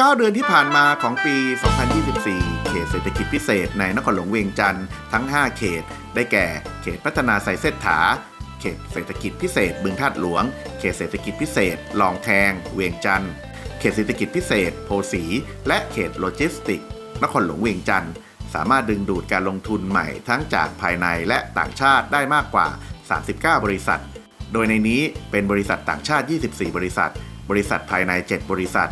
9 เดือนที่ผ่านมาของปี 2024 เขตเศรษฐกิจพิเศษในนครหลวงเวียงจันทร์ทั้ง 5 เขต ได้แก่ เขตพัฒนาไซเซตถา เขตเศรษฐกิจพิเศษบึงธาตุหลวง เขตเศรษฐกิจพิเศษลองแทง เวียงจันทร์ เขตเศรษฐกิจพิเศษ โพสี และเขตโลจิสติก นครหลวงเวียงจันทร์สามารถดึงดูดการลงทุนใหม่ทั้งจากภายในและต่างชาติได้มากกว่า 39 บริษัท โดยในนี้เป็นบริษัทต่างชาติ 24 บริษัท บริษัทภายใน 7 บริษัท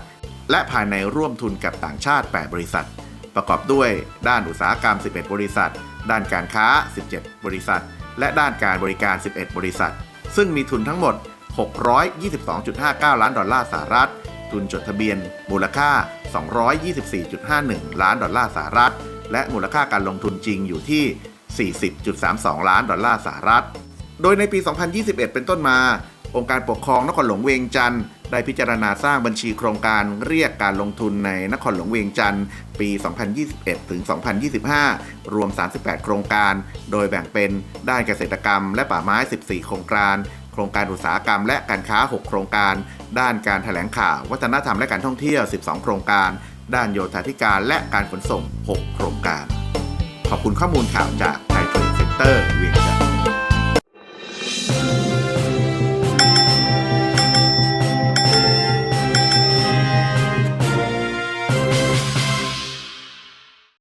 และภายในร่วมทุนกับต่างชาติ 8 บริษัท ประกอบด้วยด้านอุตสาหกรรม 11 บริษัท ด้านการค้า 17 บริษัท และด้านการบริการ 11 บริษัท ซึ่งมีทุนทั้งหมด 622.59 ล้านดอลลาร์สหรัฐ ทุนจดทะเบียน มูลค่า 224.51 ล้านดอลลาร์สหรัฐ และมูลค่าการลงทุนจริงอยู่ที่ 40.32 ล้านดอลลาร์สหรัฐ โดยในปี 2021 เป็นต้นมา องค์การปกครองนครหลวงเวียงจันทร์ ได้พิจารณาสร้างบัญชีโครงการเรียกการลงทุนในนครหลวงเวียงจันทร์ปี 2021 ถึง 2025 รวม 38 โครงการ โดยแบ่งเป็นด้านเกษตรกรรมและป่าไม้ 14 โครงการ โครงการอุตสาหกรรมและการค้า 6 โครงการ ด้านการแถลงข่าว วัฒนธรรมและการท่องเที่ยว 12 โครงการ ด้านโยธาธิการและการขนส่ง 6 โครงการ ขอบคุณข้อมูลข่าวจากไทยเทรดเซ็นเตอร์เวียงจันทร์